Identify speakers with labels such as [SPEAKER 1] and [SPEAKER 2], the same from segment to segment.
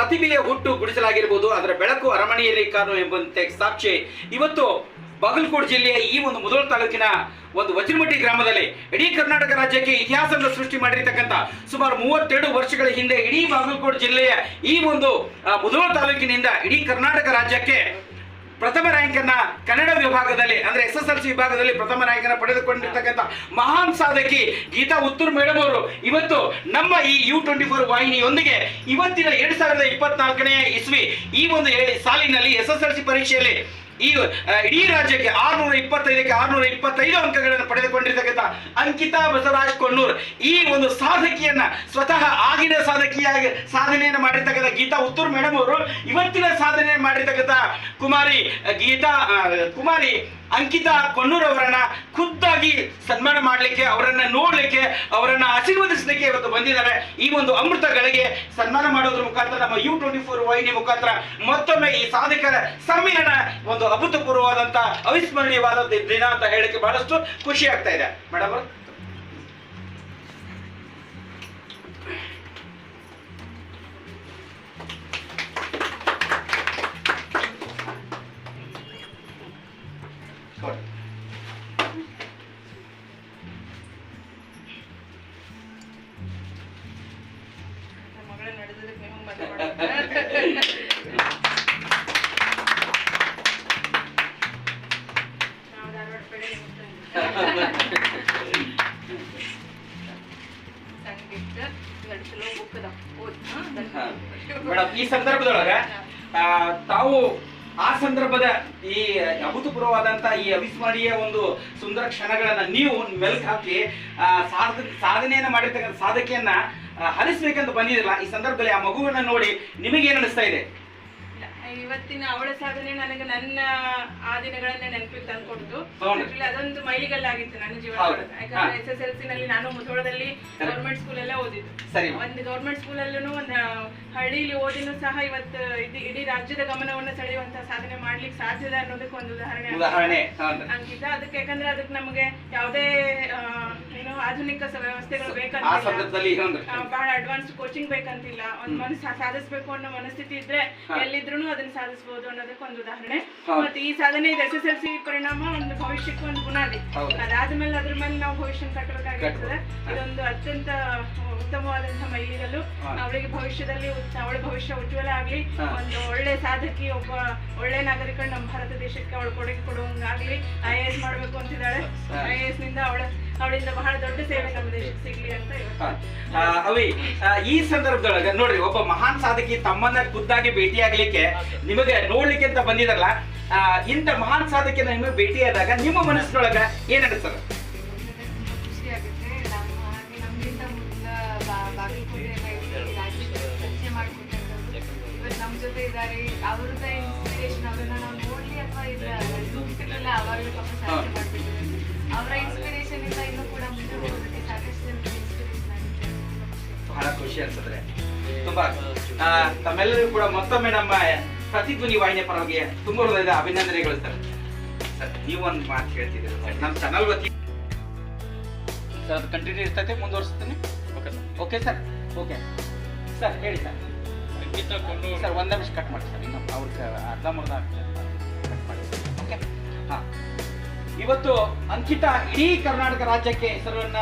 [SPEAKER 1] ಪ್ರತಿಭೆಯ ಹುಟ್ಟು ಗುಡಿಸಲಾಗಿರ್ಬೋದು, ಅದರ ಬೆಳಕು ಅರಮನೆಯಲ್ಲಿ ಕಾರು ಎಂಬಂತೆ ಸಾಕ್ಷಿ. ಇವತ್ತು ಬಾಗಲಕೋಟೆ ಜಿಲ್ಲೆಯ ಈ ಒಂದು ಮುದೋಳ ತಾಲೂಕಿನ ಒಂದು ವಜ್ರಮಟ್ಟಿ ಗ್ರಾಮದಲ್ಲಿ ಇಡೀ ಕರ್ನಾಟಕ ರಾಜ್ಯಕ್ಕೆ ಇತಿಹಾಸವನ್ನು ಸೃಷ್ಟಿ ಮಾಡಿರ್ತಕ್ಕಂಥ ಸುಮಾರು ಮೂವತ್ತೆರಡು ವರ್ಷಗಳ ಹಿಂದೆ ಇಡೀ ಬಾಗಲಕೋಟೆ ಜಿಲ್ಲೆಯ ಈ ಒಂದು ಮುದೋಳ ತಾಲೂಕಿನಿಂದ ಇಡೀ ಕರ್ನಾಟಕ ರಾಜ್ಯಕ್ಕೆ ಪ್ರಥಮ ರ್ಯಾಂಕ್ ಅನ್ನ ಕನ್ನಡ ವಿಭಾಗದಲ್ಲಿ, ಅಂದ್ರೆ ಎಸ್ ಎಸ್ ಎಲ್ ಸಿ ವಿಭಾಗದಲ್ಲಿ ಪ್ರಥಮ ರ್ಯಾಂಕ್ ಅನ್ನ ಪಡೆದುಕೊಂಡಿರ್ತಕ್ಕಂಥ ಮಹಾನ್ ಸಾಧಕಿ ಗೀತಾ ಉತ್ತೂರ್ ಮೇಡಮ್ ಅವರು. ಇವತ್ತು ನಮ್ಮ ಈ ಯು ಟ್ವೆಂಟಿ ಫೋರ್ ವಾಹಿನಿಯೊಂದಿಗೆ ಇವತ್ತಿನ ಎರಡ್ ಸಾವಿರದ ಇಪ್ಪತ್ನಾಲ್ಕನೇ ಇಸ್ವಿ ಈ ಒಂದು ಸಾಲಿನಲ್ಲಿ ಎಸ್ ಎಸ್ ಎಲ್ ಸಿ ಪರೀಕ್ಷೆಯಲ್ಲಿ ಈ ಇಡೀ ರಾಜ್ಯಕ್ಕೆ ಆರ್ನೂರ ಇಪ್ಪತ್ತೈದಕ್ಕೆ ಆರ್ನೂರ ಇಪ್ಪತ್ತೈದು ಅಂಕಗಳನ್ನು ಪಡೆದುಕೊಂಡಿರ್ತಕ್ಕಂಥ ಅಂಕಿತಾ ಬಸವರಾಜ್ ಕೊಣ್ಣೂರ್ ಈ ಒಂದು ಸಾಧಕಿಯನ್ನ ಸ್ವತಃ ಆಗಿನ ಸಾಧಕಿಯಾಗಿ ಸಾಧನೆಯನ್ನು ಮಾಡಿರ್ತಕ್ಕಂಥ ಗೀತಾ ಉತ್ತೂರ್ ಮೇಡಮ್ ಅವರು, ಇವತ್ತಿನ ಸಾಧನೆ ಮಾಡಿರ್ತಕ್ಕಂಥ ಕುಮಾರಿ ಗೀತಾ ಕುಮಾರಿ ಅಂಕಿತಾ ಕೊಣ್ಣೂರ್ ಅವರನ್ನ ಖುದ್ದಾಗಿ ಸನ್ಮಾನ ಮಾಡಲಿಕ್ಕೆ ಅವರನ್ನ ಅವರನ್ನ ಆಶೀರ್ವದಿಸಲಿಕ್ಕೆ ಇವತ್ತು ಬಂದಿದ್ದಾರೆ. ಈ ಒಂದು ಅಮೃತಗಳಿಗೆ ಸನ್ಮಾನ ಮಾಡೋದ್ರ ಮುಖಾಂತರ ನಮ್ಮ ಯು ಟ್ವೆಂಟಿ ಫೋರ್ ವಾಹಿನಿ ಮುಖಾಂತರ ಮತ್ತೊಮ್ಮೆ ಈ ಸಾಧಕರ ಸಮ್ಮಿಲನ ಒಂದು ಅಭೂತಪೂರ್ವವಾದಂತಹ ಅವಿಸ್ಮರಣೀಯವಾದ ದಿನ ಅಂತ ಹೇಳಕ್ಕೆ ಬಹಳಷ್ಟು ಖುಷಿ ಆಗ್ತಾ ಇದೆ. ಮೇಡಮ್ ಮೇಡಮ್ ಈ ಸಂದರ್ಭದೊಳಗೆ ತಾವು ಆ ಸಂದರ್ಭದ ಈ ಅಭೂತಪೂರ್ವವಾದಂತ ಈ ಅವಿಸ್ಮರಣೀಯ ಒಂದು ಸುಂದರ ಕ್ಷಣಗಳನ್ನ ನೀವು ಮೆಲ್ಕ್ ಹಾಕಿ ಸಾಧನೆಯನ್ನ ಮಾಡಿರ್ತಕ್ಕಂಥ ಸಾಧಕಿಯನ್ನ ಹರಿಸ್ಬೇಕಂತ ಬಂದಿರಲ್ಲ ಈ ಸಂದರ್ಭದಲ್ಲಿ ಆ ಮಗುವನ್ನ ನೋಡಿ ನಿಮಗೆ ಅನಿಸ್ತಾ ಇದೆ?
[SPEAKER 2] ಇವತ್ತಿನ ಅವಳ ಸಾಧನೆ ನನಗೆ ನನ್ನ ಆ ದಿನಗಳನ್ನ ನೆನಪಿಗೆ ತಂದ್ಕೊಡ್ತು. ಅದೊಂದು ಮೈಲಿಗಲ್ಲಾಗಿತ್ತು ನನ್ನ ಜೀವನ. ಯಾಕಂದ್ರೆ. ಎಸ್ ಎಸ್ ಎಲ್ ಸಿ ನಲ್ಲಿ ನಾನು ಮುಧೋಳದಲ್ಲಿ ಗೌರ್ಮೆಂಟ್ ಸ್ಕೂಲ್ ಎಲ್ಲ ಓದಿದ್ದು. ಒಂದು ಗೌರ್ಮೆಂಟ್ ಸ್ಕೂಲಲ್ಲೂ ಒಂದು ಹಳ್ಳಿಲಿ ಓದಿನೂ ಸಹ ಇವತ್ತು ಇಡೀ ರಾಜ್ಯದ ಗಮನವನ್ನು ಸೆಳೆಯುವಂತ ಸಾಧನೆ ಮಾಡ್ಲಿಕ್ಕೆ ಸಾಧ್ಯದ ಅನ್ನೋದಕ್ಕೆ ಒಂದು ಉದಾಹರಣೆ. ಅಂಕಿತ ಅದಕ್ಕೆ ಯಾಕಂದ್ರೆ ಅದಕ್ಕೆ ನಮಗೆ ಯಾವುದೇ ಏನು ಆಧುನಿಕ ವ್ಯವಸ್ಥೆಗಳು ಬೇಕಂತಿಲ್ಲ. ಬಹಳ ಅಡ್ವಾನ್ಸ್ ಕೋಚಿಂಗ್ ಬೇಕಂತಿಲ್ಲ. ಒಂದ್ ಮನಸ್ಸು ಸಾಧಿಸ್ಬೇಕು ಅನ್ನೋ ಮನಸ್ಥಿತಿ ಇದ್ರೆ. ಎಲ್ಲಿದ್ರು ಅದನ್ನ ಸಾಧಿಸಬಹುದು ಅನ್ನೋದಕ್ಕೆ ಒಂದು ಉದಾಹರಣೆ. ಮತ್ತೆ ಈ ಸಾಧನೆ ಎಸ್ ಎಸ್ ಎಲ್ ಸಿ ಪರಿಣಾಮ ಒಂದು ಭವಿಷ್ಯಕ್ಕೆ ಒಂದು ಬುನಾದಿ.
[SPEAKER 1] ಅದಾದ
[SPEAKER 2] ಅದಾದ್ಮೇಲೆ ಅದ್ರ ಮೇಲೆ ನಾವು ಭವಿಷ್ಯ ಕಟ್ಟಬೇಕಾಗಿರ್ತದೆ ಇದೊಂದು ಅತ್ಯಂತ ಉತ್ತಮವಾದಂತಹ ಮೈಲಿಗಲ್ಲು ಅವಳಿಗೆ ಭವಿಷ್ಯದಲ್ಲಿ ಅವಳ ಭವಿಷ್ಯ ಉಜ್ವಲ ಆಗ್ಲಿ. ಒಂದು ಒಳ್ಳೆ ಸಾಧಕಿ ಒಬ್ಬ ಒಳ್ಳೆ ನಾಗರಿಕ ನಮ್ಮ ಭಾರತ ದೇಶಕ್ಕೆ ಅವಳು ಕೊಡುಗೆ ಕೊಡುವಂಗಾಗ್ಲಿ. ಐ ಎ ಎಸ್ ಮಾಡ್ಬೇಕು ಅಂತಿದ್ದಾಳೆ. ಐ ಎ ಎಸ್ನಿಂದ ಅವಳ ಅವಳಿಂದ ಬಹಳ ದೊಡ್ಡ ಸೇವೆ ನಮ್ಮ ದೇಶಕ್ಕೆ ಸಿಗ್ಲಿ ಅಂತ.
[SPEAKER 1] ಅವಿ ಈ ಸಂದರ್ಭದೊಳಗ ನೋಡ್ರಿ ಒಬ್ಬ ಮಹಾನ್ ಸಾಧಕಿ ತಮ್ಮನ್ನ ಖುದ್ದಾಗಿ ಭೇಟಿಯಾಗ್ಲಿಕ್ಕೆ ನಿಮಗೆ ನೋಡ್ಲಿಕ್ಕೆ ಅಂತ ಬಂದಿದಾರಲ್ಲ ಇಂತ ಇಂಥ ಮಹಾನ್ ಸಾಧಕಿನ ನಿಮಗೆ ಭೇಟಿಯಾದಾಗ ನಿಮ್ಮ ಮನಸ್ಸಿನೊಳಗ ಏನ್ ಅನಿಸ್ತದ
[SPEAKER 3] ಖುಷಿ ಆಗುತ್ತೆ ನಮ್ಮ ಜೊತೆ ಇದ್ದಾರೆ. ಅವ್ರದ ಇನ್ಸ್ಪಿರೇಷನ್ ಅವ್ರನ್ನ ನಾವು ನೋಡ್ಲಿ ಅಥವಾ ಇಲ್ಲ? ರೂಪಿಸಿರಲಿಲ್ಲ ಅವಾಗಲೂ ಪಾಪ ಸಾಧನೆ ಮಾಡ್ತಿದ್ದಾರೆ ಅವರ ಇನ್ಸ್ಪಿರೇಷನ್ ಇಂದ ಇನ್ನೂ ಕೂಡ ಮುಂದೆ ಹೋಗೋದಕ್ಕೆ ಸಾಕಷ್ಟು ಇನ್ಸ್ಪಿರೇಷನ್ ಆಗುತ್ತೆ
[SPEAKER 1] ಬಹಳ ಖುಷಿ ಅನ್ಸುತ್ತೆ. ತುಂಬಾ ಆ, ತಮ್ಮೆಲ್ಲರಿಗೂ ಕೂಡ ಮತ್ತೊಮ್ಮೆ ನಮ್ಮ ಪ್ರತಿಧ್ವನಿ ವಾಹಿನಿಯ ಪರವಾಗಿ ತುಂಬ ಹೃದಯದ ಅಭಿನಂದನೆಗಳು ಸರ್. ಸರ್ ನೀವು ಒಂದು ಮಾತು ಹೇಳ್ತಿದ್ದೀರಿ ಸರ್? ನಮ್ಮ ಚಾನಲ್ ವತಿ ಸರ್ ಅದು ಕಂಟಿನ್ಯೂ ಇರ್ತೈತೆ ಮುಂದುವರಿಸ್ತೀನಿ. Okay sir okay sir okay sir ಹೇಳಿ ಸರ್. ಸರ್ ಒಂದು ನಿಮಿಷ ಕಟ್ ಮಾಡಿ ಸರ್ ಇನ್ನು ಅರ್ಧ ಅರ್ಧಂಬರ್ಧ ಕಟ್ ಇವತ್ತು ಅಂಕಿತ ಇಡೀ ಕರ್ನಾಟಕ ರಾಜ್ಯಕ್ಕೆ ಹೆಸರನ್ನ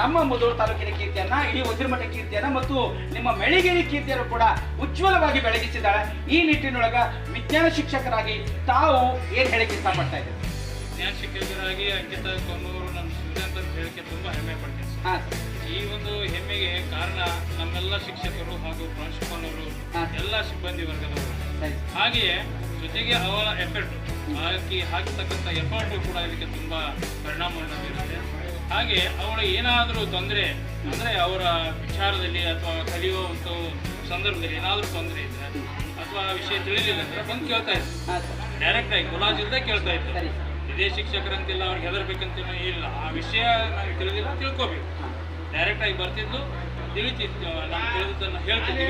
[SPEAKER 1] ನಮ್ಮ ಮೊದಲು ತಾಲೂಕಿನ ಕೀರ್ತಿಯನ್ನ ಇಡೀ ವಜ್ರಮಠ ಕೀರ್ತಿಯನ್ನ ಮತ್ತು ನಿಮ್ಮ ಮೆಳಿಗೇರಿ ಕೀರ್ತಿಯನ್ನು ಕೂಡ ಉಜ್ವಲವಾಗಿ ಬೆಳಗಿಸಿದ್ದಾಳೆ. ಈ ನಿಟ್ಟಿನೊಳಗ ವಿಜ್ಞಾನ ಶಿಕ್ಷಕರಾಗಿ ತಾವು ಏನ್ ಹೇಳಕ್ಕೆ ಇಷ್ಟಪಡ್ತಾ ಇದ್ದೀರಿ?
[SPEAKER 4] ವಿಜ್ಞಾನ ಶಿಕ್ಷಕರಾಗಿ ಅಂಕಿತ ಕೊನ್ನೂರು ನಮ್ಮ ಅಂತ ಹೇಳಕ್ಕೆ ತುಂಬಾ ಹೆಮ್ಮೆ ಪಡ್ತೀನಿ ಈ ಒಂದು ಹೆಮ್ಮೆಗೆ ಕಾರಣ ನಮ್ಮೆಲ್ಲ ಶಿಕ್ಷಕರು ಹಾಗೂ ಪ್ರಾಂಶುಪಾಲರು. ಎಲ್ಲ ಸಿಬ್ಬಂದಿ ವರ್ಗದವರು. ಹಾಗೆಯೇ ಜೊತೆಗೆ ಅವಳ ಎಫರ್ಟ್ ಹಾಕಿ ಹಾಕಿರ್ತಕ್ಕಂಥ ಎಫರ್ಟ್ ಕೂಡ ಇದಕ್ಕೆ ತುಂಬ ಪರಿಣಾಮವನ್ನು ಬೀರುತ್ತೆ ಹಾಗೆ ಅವಳು ಏನಾದರೂ ತೊಂದರೆ ಅಂದರೆ ಅವರ ವಿಚಾರದಲ್ಲಿ ಅಥವಾ ಕಲಿಯುವಂಥ ಸಂದರ್ಭದಲ್ಲಿ ಏನಾದರೂ ತೊಂದರೆ ಇದ್ದರೆ ಅಥವಾ ಆ ವಿಷಯ ತಿಳಿಲಿಲ್ಲ ಅಂದರೆ ಬಂದು ಕೇಳ್ತಾ
[SPEAKER 1] ಸರ್.
[SPEAKER 4] ಡೈರೆಕ್ಟ್ ಆಗಿ ಗುಲಾಜ್ ಇಲ್ಲದೆ ಕೇಳ್ತಾ
[SPEAKER 1] ಸರಿ
[SPEAKER 4] ಇದೇ ಶಿಕ್ಷಕರಂತಿಲ್ಲ ಅವ್ರಿಗೆ ಹೆದರ್ಬೇಕಂತ ಇಲ್ಲ. ಆ ವಿಷಯ ನನಗೆ ತಿಳಿದಿಲ್ಲ ತಿಳ್ಕೊಬೇಕು. ಡೈರೆಕ್ಟ್ ಆಗಿ ಬರ್ತಿದ್ಲು ನಾನು ನಾವು ತಿಳಿದನ್ನ ಹೇಳ್ತಿದ್ವಿ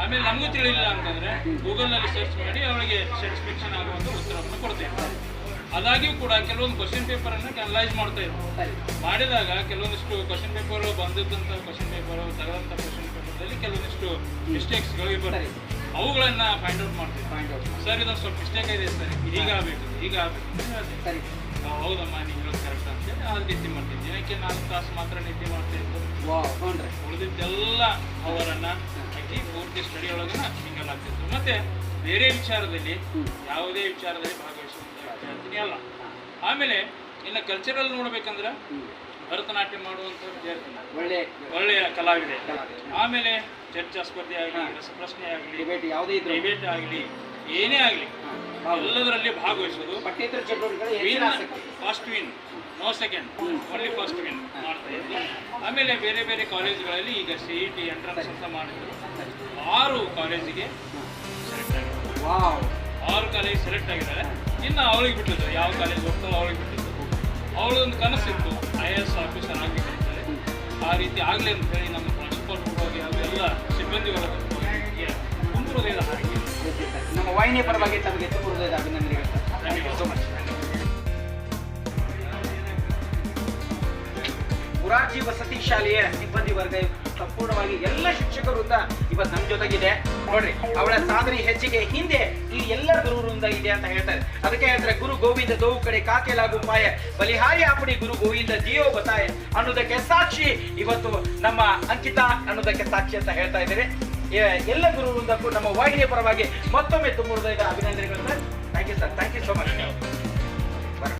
[SPEAKER 4] ಆಮೇಲೆ ನಮಗೂ ತಿಳಿಲಿಲ್ಲ ಅಂತಂದ್ರೆ ಗೂಗಲ್ನಲ್ಲಿ ಸರ್ಚ್ ಮಾಡಿ ಅವರಿಗೆ ಸ್ಯಾಟಿಸ್ಫ್ಯಾಕ್ಷನ್ ಆಗುವಂತ ಉತ್ತರವನ್ನು ಕೊಡ್ತೇವೆ ಅದಾಗಿಯೂ ಕೂಡ ಕೆಲವೊಂದು ಕ್ವಶನ್ ಪೇಪರನ್ನು ಅನ್ನ ಅನಲೈಸ್ ಮಾಡ್ತಾ ಇದ್ವಿ ಮಾಡಿದಾಗ ಕೆಲವೊಂದಿಷ್ಟು ಕ್ವಶನ್ ಪೇಪರ್ ಬಂದಿದ್ದಂಥ ಕ್ವಶನ್ ಪೇಪರ್ ತೆಗೆದಂಥ ಕ್ವಶನ್ ಪೇಪರ್ದಲ್ಲಿ ಕೆಲವೊಂದಿಷ್ಟು ಮಿಸ್ಟೇಕ್ಸ್ಗಳು
[SPEAKER 1] ಸರಿ.
[SPEAKER 4] ಬರ್ತವೆ ಅವುಗಳನ್ನು ಫೈಂಡ್ ಔಟ್ ಮಾಡ್ತೀವಿ
[SPEAKER 1] ಪಾಯಿಂಟ್ ಔಟ್
[SPEAKER 4] ಸರ್ ಇದೊಂದು ಸ್ವಲ್ಪ ಮಿಸ್ಟೇಕ್ ಇದೆ ಸರ್. ಈಗ ಆಗ್ಬೇಕು. ಈಗ ಆಗ್ಬೇಕು. ಹೌದಮ್ಮ ನೀವು ದಿನಕ್ಕೆ ನಾಲ್ಕು ತಾಸು ಮಾತ್ರ ನಿದ್ದೆ ಮಾಡ್ತಾ ಉಳಿದಿದ್ದೆಲ್ಲ ಅವರನ್ನ ಹಾಕಿ ಪೂರ್ತಿ ಸ್ಟಡಿ ಒಳಗನ ಹಿಂಗೆಲ್ಲ ಆಗ್ತಿತ್ತು. ಮತ್ತೆ ಬೇರೆ ವಿಚಾರದಲ್ಲಿ. ಯಾವುದೇ ವಿಚಾರದಲ್ಲಿ ಭಾಗವಹಿಸುವಂತ ಅಲ್ಲ. ಆಮೇಲೆ ಇನ್ನು ಕಲ್ಚರಲ್ ನೋಡ್ಬೇಕಂದ್ರೆ ಭರತನಾಟ್ಯ ಮಾಡುವಂಥ ವಿದ್ಯಾರ್ಥಿ
[SPEAKER 1] ಒಳ್ಳೆ
[SPEAKER 4] ಒಳ್ಳೆಯ ಕಲಾವಿದೆ. ಆಮೇಲೆ ಚರ್ಚಾ ಸ್ಪರ್ಧೆ ಆಗಲಿ
[SPEAKER 1] ಪ್ರಶ್ನೆ
[SPEAKER 4] ರಸಪ್ರಶ್ನೆ ಆಗಲಿ
[SPEAKER 1] ಡಿಬೇಟ್
[SPEAKER 4] ಆಗಲಿ ಏನೇ ಆಗಲಿ ಎಲ್ಲದರಲ್ಲಿ ಭಾಗವಹಿಸೋದು
[SPEAKER 1] ಪಠ್ಯೇತರ ಚಟುವಟಿಕೆ
[SPEAKER 4] first win no second only first win ಮಾಡ್ತಾ ಇದ್ವಿ. ಆಮೇಲೆ ಬೇರೆ ಬೇರೆ ಕಾಲೇಜುಗಳಲ್ಲಿ ಈಗ ಸಿ ಇ ಟಿ ಎಂಟ್ರನ್ಸ್ ಅಂತ ಮಾಡಿದ್ರು. ಆರು ಕಾಲೇಜಿಗೆ ಸೆಲೆಕ್ಟ್ ಆಗಿದ್ದಾರೆ. ಆರು ಕಾಲೇಜ್ ಸೆಲೆಕ್ಟ್ ಆಗಿದ್ದಾರೆ. ಇನ್ನು ಅವಳಿಗೆ ಬಿಟ್ಟಿದ್ದು ಯಾವ ಕಾಲೇಜ್ ಹೋಗ್ತಾರೋ ಅವಳಿಗೆ ಬಿಟ್ಟಿದ್ದು. ಅವಳೊಂದು ಕನಸಿತ್ತು ಐ ಎ ಎಸ್ ಆಫೀಸರ್ ಆಗಬೇಕಂತಾರೆ ಆ ರೀತಿ ಆಗಲಿ ಅಂತ ಹೇಳಿ ನಮ್ಮ ಪ್ರಿನ್ಸಿಪಲ್ ಹೋಗಿ ಅವೆಲ್ಲ ಸಿಬ್ಬಂದಿಗಳ
[SPEAKER 1] ನಮ್ಮ ವಾಹಿನಿ ಪರವಾಗಿ ತಮಗೆ ತುಂಬ ಹೃದಯದ ಅಭಿನಂದನೆಗಳು. Thank you so much Morarji ವಸತಿ ಶಾಲೆಯ ಸಿಬ್ಬಂದಿ ವರ್ಗ ಸಂಪೂರ್ಣವಾಗಿ ಎಲ್ಲ ಶಿಕ್ಷಕರು ಇವತ್ತು ನಮ್ಮ ಜೊತೆಗಿದೆ. ನೋಡ್ರಿ, ಅವಳ ಸಾಧನೆ ಹೆಚ್ಚಿಗೆ ಹಿಂದೆ ಈ ಎಲ್ಲ ಗುರು ವೃಂದ ಇದೆ ಅಂತ ಹೇಳ್ತಾರೆ. ಅದಕ್ಕೆ ಹೇಳ್ತಾರೆ, ಗುರು ಗೋವಿಂದ ದೋವು ಕಡೆ ಕಾಕೆಲಾಗು ಪಾಯ, ಬಲಿಹಾರಿ ಆಪಡಿ ಗುರು ಗೋವಿಂದ ಜಿಯೋ ಬತಾಯ ಅನ್ನೋದಕ್ಕೆ ಸಾಕ್ಷಿ ಇವತ್ತು ನಮ್ಮ ಅಂಕಿತಾ ಅನ್ನೋದಕ್ಕೆ ಸಾಕ್ಷಿ ಅಂತ ಹೇಳ್ತಾ ಇದ್ದಾರೆ. ಎ- ಎಲ್ಲ ಗುರು ವೃಂದಕ್ಕೂ ನಮ್ಮ ವಾಹಿನಿಯ ಪರವಾಗಿ ಮತ್ತೊಮ್ಮೆ ತುಂಬ ಅಭಿನಂದನೆಗಳು sir. Thank you sir thank you so much